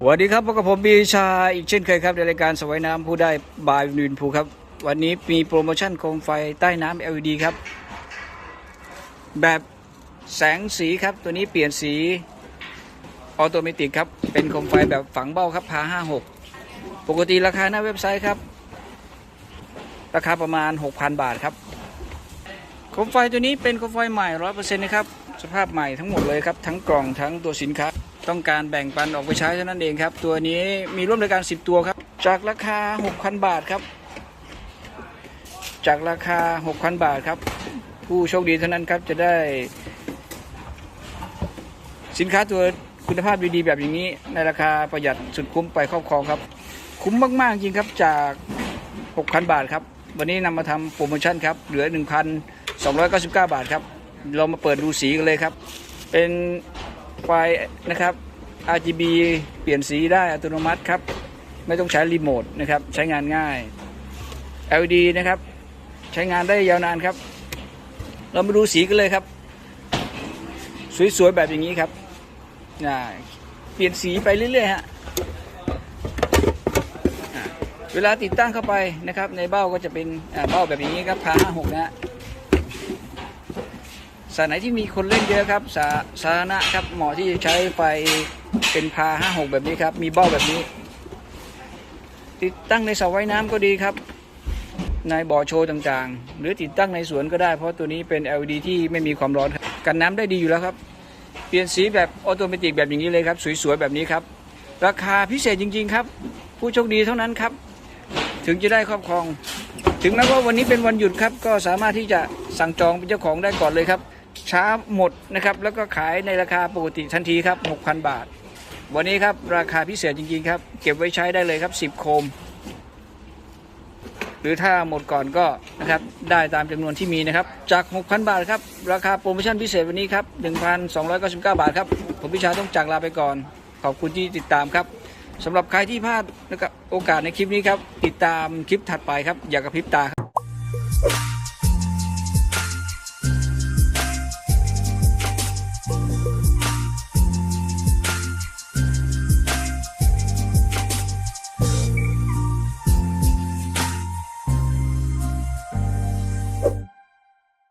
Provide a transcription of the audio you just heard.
สวัสดีครับพบกับผมบีชาอีกเช่นเคยครับในรายการสวายน้ำผู้ได้บายวินภูครับ วันนี้มีโปรโมชั่นโคมไฟใต้น้ำ LED ครับ แบบแสงสีครับ ตัวนี้เปลี่ยนสีออโตเมติกครับ เป็นโคมไฟแบบฝังเบ้าครับพา56 ปกติราคาหน้าเว็บไซต์ครับ ราคาประมาณ 6,000 บาทครับโคมไฟตัวนี้เป็นโคมไฟใหม่ 100%นะครับ สภาพใหม่ทั้งหมดเลยครับ ทั้งกล่องทั้งตัวสินค้า ต้องการแบ่งปันออกไปใช้เท่านั้นเองครับ ตัวนี้มีร่วมรายการ 10 ตัวครับ จากราคา 6,000 บาทครับ จากราคา 6,000 บาทครับ ผู้โชคดีเท่านั้นครับจะได้ สินค้าตัวคุณภาพดีๆแบบอย่างนี้ ในราคาประหยัดสุดคุ้มไปครอบครองครับ คุ้มมากๆจริงครับจาก 6,000 บาทครับ วันนี้นำมาทำโปรโมชั่นครับ เหลือ 1,299 บาทครับ เรามาเปิดดูสีกันเลยครับ เป็น ไฟนะครับ RGB เปลี่ยนสีได้อัตโนมัติครับ ไม่ต้องใช้รีโมทนะครับ ใช้งานง่าย LED นะครับ ใช้งานได้ยาวนานครับ เรามาดูสีกันเลยครับ สวยๆ แบบอย่างนี้ครับน่าเปลี่ยนสีไปเรื่อยๆฮะเวลาติดตั้งเข้าไปนะครับ ในเบ้าก็จะเป็นเบ้าแบบนี้ครับพาห้าหกนะฮะ สถานไหนที่มีคนเล่นเยอะครับสาสาธารณะครับเหมาะที่จะใช้ไฟเป็นพาห้าหกแบบนี้ครับ มีเบ้าแบบนี้ ติดตั้งในสระว่ายน้ำก็ดีครับ ในบ่อโชว์ต่างๆ หรือติดตั้งในสวนก็ได้ เพราะตัวนี้เป็น LED ที่ไม่มีความร้อนกันน้ำได้ดีอยู่แล้วครับ เปลี่ยนสีแบบออโตเมติกแบบอย่างนี้เลยครับ สวยๆแบบนี้ครับ ราคาพิเศษจริง ๆ ครับ ผู้โชคดีเท่านั้นครับ ถึงจะได้ครอบครองถึงแม้ว่าวันนี้เป็นวันหยุดครับ ก็สามารถที่จะสั่งจองเป็นเจ้าของได้ก่อนเลยครับ ช้าหมดนะครับ แล้วก็ขายในราคาปกติทันทีครับ 6,000 บาท วันนี้ครับราคาพิเศษจริงๆครับ เก็บไว้ใช้ได้เลยครับ 10 โคม หรือถ้าหมดก่อนก็นะครับได้ตามจำนวนที่มีนะครับ จาก 6,000 บาทครับ ราคาโปรโมชั่นพิเศษวันนี้ครับ 1,299 บาทครับ ผมพิชาต้องจากลาไปก่อน ขอบคุณที่ติดตามครับสำหรับใครที่พลาดนะครับโอกาสในคลิปนี้ครับ ติดตามคลิปถัดไปครับ อย่ากระพริบตา